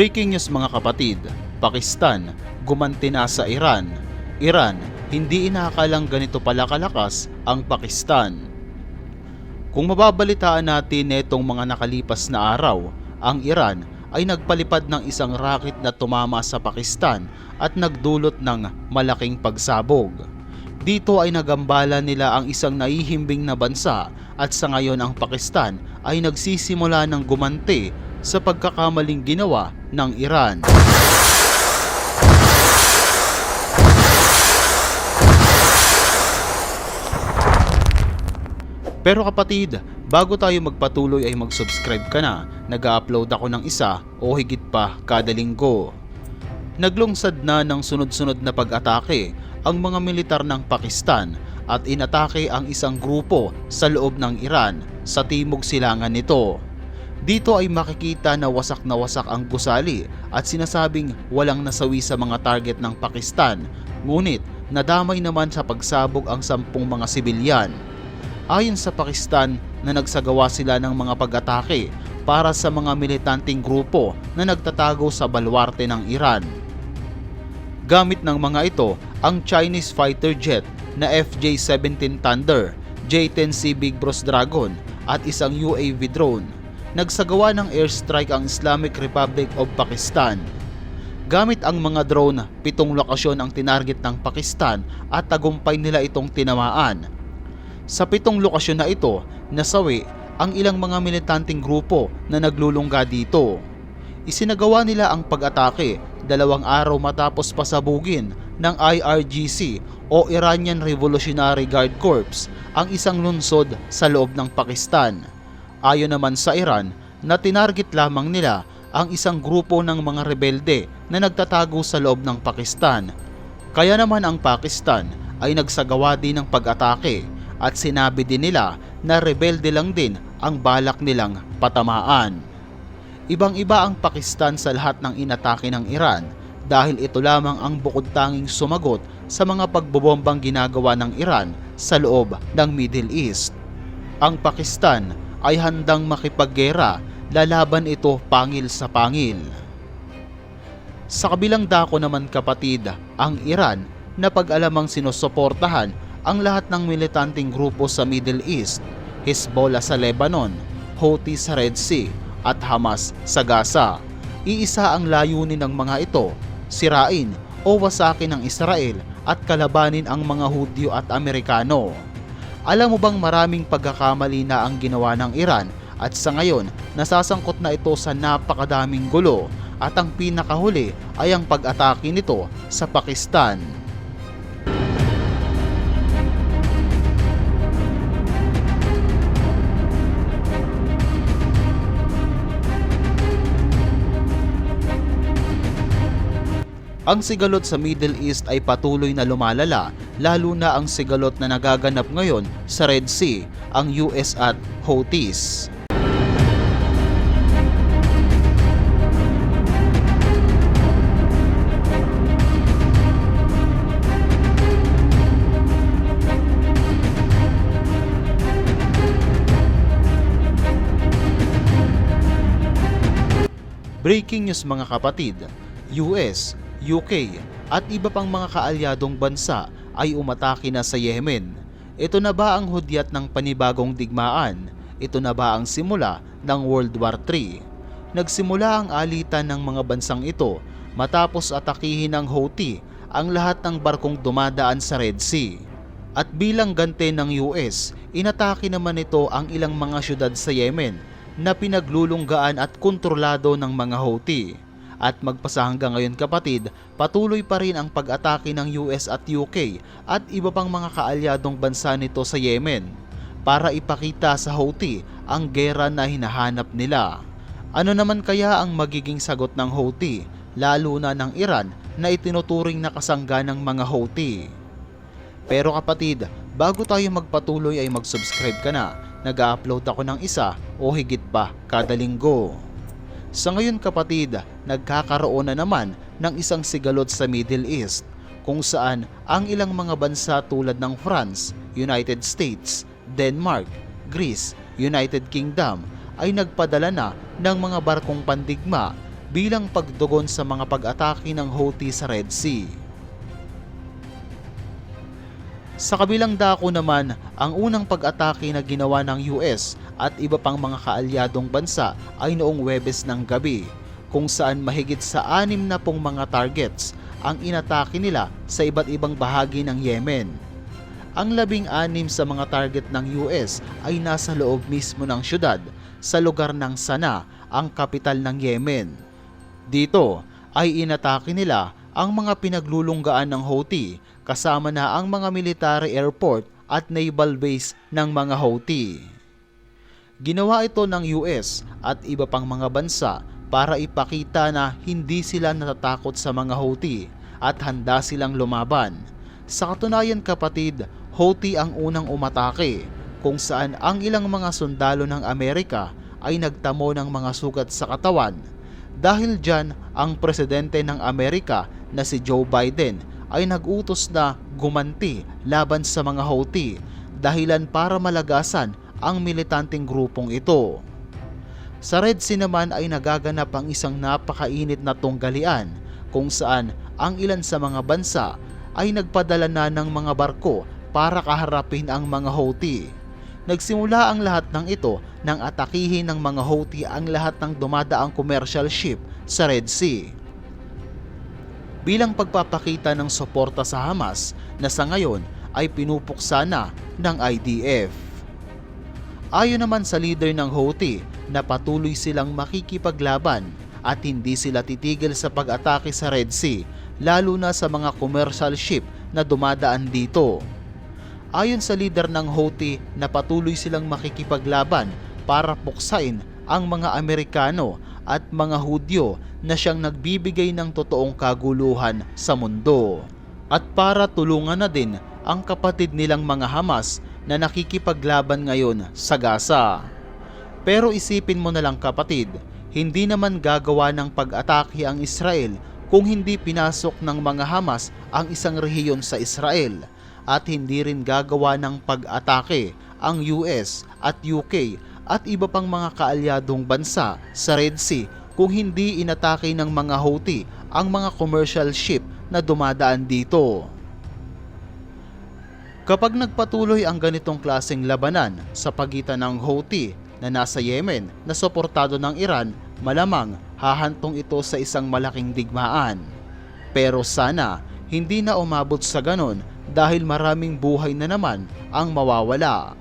Breaking news mga kapatid, Pakistan, gumanti na sa Iran. Iran, hindi inakalang ganito pala kalakas ang Pakistan. Kung mababalitaan natin netong mga nakalipas na araw, ang Iran ay nagpalipad ng isang rocket na tumama sa Pakistan at nagdulot ng malaking pagsabog. Dito ay nagambala nila ang isang naihimbing na bansa at sa ngayon ang Pakistan ay nagsisimula ng gumanti sa pagkakamaling ginawa ng Iran. Pero kapatid, bago tayo magpatuloy ay mag-subscribe ka na. Nag-upload ako ng isa o higit pa kada linggo. Naglungsad na ng sunod-sunod na pag-atake ang mga militar ng Pakistan at inatake ang isang grupo sa loob ng Iran sa timog silangan nito. Dito ay makikita na wasak na wasak ang gusali at sinasabing walang nasawi sa mga target ng Pakistan. Ngunit nadamay naman sa pagsabog ang sampung mga sibilyan. Ayon sa Pakistan na nagsagawa sila ng mga pag-atake para sa mga militanteng grupo na nagtatago sa balwarte ng Iran. Gamit ng mga ito ang Chinese fighter jet na FJ-17 Thunder, J-10C Big Bros Dragon at isang UAV drone. Nagsagawa ng airstrike ang Islamic Republic of Pakistan. Gamit ang mga drone, pitong lokasyon ang tinarget ng Pakistan at tagumpay nila itong tinamaan. Sa pitong lokasyon na ito, nasawi ang ilang mga militanteng grupo na naglulungga dito. Isinagawa nila ang pag-atake dalawang araw matapos pasabugin ng IRGC o Iranian Revolutionary Guard Corps ang isang lungsod sa loob ng Pakistan. Ayon naman sa Iran na tinarget lamang nila ang isang grupo ng mga rebelde na nagtatago sa loob ng Pakistan. Kaya naman ang Pakistan ay nagsagawa din ng pag-atake at sinabi din nila na rebelde lang din ang balak nilang patamaan. Ibang-iba ang Pakistan sa lahat ng inatake ng Iran dahil ito lamang ang bukod tanging sumagot sa mga pagbobombang ginagawa ng Iran sa loob ng Middle East. Ang Pakistan ay handang makipaggera lalaban ito pangil sa pangil. Sa kabilang dako naman kapatid, ang Iran na pag-alamang sinusuportahan ang lahat ng militanteng grupo sa Middle East, Hezbollah sa Lebanon, Houthi sa Red Sea at Hamas sa Gaza. Iisa ang layunin ng mga ito, sirain o wasakin ng Israel at kalabanin ang mga Hudyo at Amerikano. Alam mo bang maraming pagkakamali na ang ginawa ng Iran at sa ngayon nasasangkot na ito sa napakadaming gulo at ang pinakahuli ay ang pag-atake nito sa Pakistan. Ang sigalot sa Middle East ay patuloy na lumalala, lalo na ang sigalot na nagaganap ngayon sa Red Sea, ang US at Houthis. Breaking news mga kapatid, US, UK at iba pang mga kaalyadong bansa ay umatake na sa Yemen. Ito na ba ang hudyat ng panibagong digmaan? Ito na ba ang simula ng World War III? Nagsimula ang alitan ng mga bansang ito matapos atakihin ng Houthi ang lahat ng barkong dumadaan sa Red Sea. At bilang gante ng US, inatake naman ito ang ilang mga syudad sa Yemen na pinaglulunggaan at kontrolado ng mga Houthi. At magpasa hanggang ngayon kapatid, patuloy pa rin ang pag-atake ng US at UK at iba pang mga kaalyadong bansa nito sa Yemen para ipakita sa Houthi ang gera na hinahanap nila. Ano naman kaya ang magiging sagot ng Houthi, lalo na ng Iran na itinuturing na kasangga ng mga Houthi? Pero kapatid, bago tayo magpatuloy ay mag-subscribe ka na. Nag-upload ako ng isa o higit pa kada linggo. Sa ngayon kapatid, nagkakaroon na naman ng isang sigalot sa Middle East kung saan ang ilang mga bansa tulad ng France, United States, Denmark, Greece, United Kingdom ay nagpadala na ng mga barkong pandigma bilang pagdugon sa mga pag-atake ng Houthi sa Red Sea. Sa kabilang dako naman, ang unang pag-atake na ginawa ng US at iba pang mga kaalyadong bansa ay noong Webes ng gabi, kung saan mahigit sa anim na pong mga targets ang inatake nila sa iba't ibang bahagi ng Yemen. Ang labing anim sa mga target ng US ay nasa loob mismo ng syudad sa lugar ng Sana, ang kapital ng Yemen. Dito ay inatake nila ang mga pinaglulunggaan ng Houthi kasama na ang mga military airport at naval base ng mga Houthi. Ginawa ito ng US at iba pang mga bansa para ipakita na hindi sila natatakot sa mga Houthi at handa silang lumaban. Sa katunayan kapatid, Houthi ang unang umatake kung saan ang ilang mga sundalo ng Amerika ay nagtamo ng mga sugat sa katawan. Dahil dyan, ang presidente ng Amerika na si Joe Biden ay nagutos na gumanti laban sa mga Houthi dahilan para malagasan ang militanteng grupong ito. Sa Red Sea naman ay nagaganap ang isang napakainit na tunggalian kung saan ang ilan sa mga bansa ay nagpadala na ng mga barko para kaharapin ang mga Houthi. Nagsimula ang lahat ng ito nang atakihin ng mga Houthi ang lahat ng dumadaang commercial ship sa Red Sea. Bilang pagpapakita ng suporta sa Hamas na sa ngayon ay pinupuksa na ng IDF. Ayon naman sa leader ng Houthi na patuloy silang makikipaglaban at hindi sila titigil sa pag-atake sa Red Sea lalo na sa mga commercial ship na dumadaan dito. Ayon sa leader ng Houthi na patuloy silang makikipaglaban para puksain ang mga Amerikano at mga Hudyo na siyang nagbibigay ng totoong kaguluhan sa mundo. At para tulungan na din ang kapatid nilang mga Hamas na nakikipaglaban ngayon sa Gaza. Pero isipin mo na lang kapatid, hindi naman gagawa ng pag-atake ang Israel kung hindi pinasok ng mga Hamas ang isang rehiyon sa Israel at hindi rin gagawa ng pag-atake ang US at UK at iba pang mga kaalyadong bansa sa Red Sea kung hindi inatake ng mga Houthi ang mga commercial ship na dumadaan dito. Kapag nagpatuloy ang ganitong klaseng labanan sa pagitan ng Houthi na nasa Yemen na suportado ng Iran, malamang hahantong ito sa isang malaking digmaan. Pero sana hindi na umabot sa ganon dahil maraming buhay na naman ang mawawala.